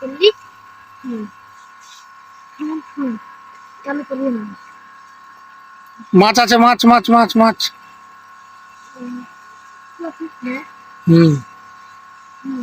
করলি? হুম। হুম, হুম চালু করবি না। মাছ আছে মাছ মাছ মাছ মাছ। হুম হুম।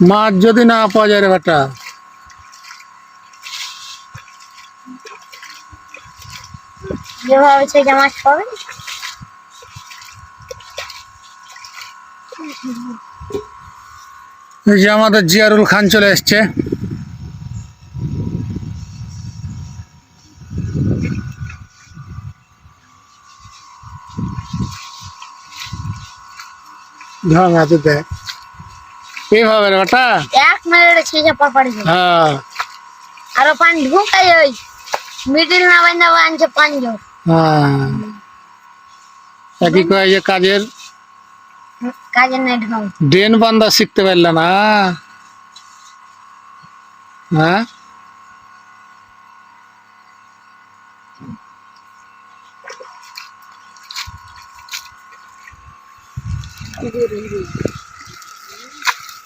মাছ যদি না পাওয়া যায় রে বেটা। যেভাবে এই যে আমাদের জিয়ারুল খান চলে এসছে। আছে দেখ এইভাবে রে বেটা এক মিনিটে শেষে পাপাড়ি যাবে হ্যাঁ আরো পানি ঢুকাই ওই মিডিল না বাইন্দা আনছে পানি যাও হ্যাঁ একই কয় যে কাজের কাজের নাই ঢং ড্রেন বান্ধা শিখতে পারলে না হ্যাঁ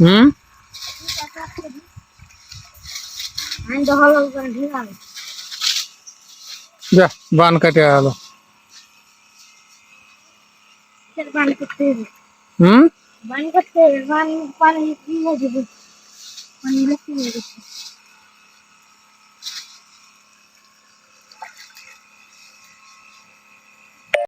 হুম আমি তো ভালো করে ঢেকাবে যা বান কাটে গেল বান করতে হবে হুম বান করতে হবে বান পানি কি হয়ে যাবে পানি বেশি হয়ে গেছে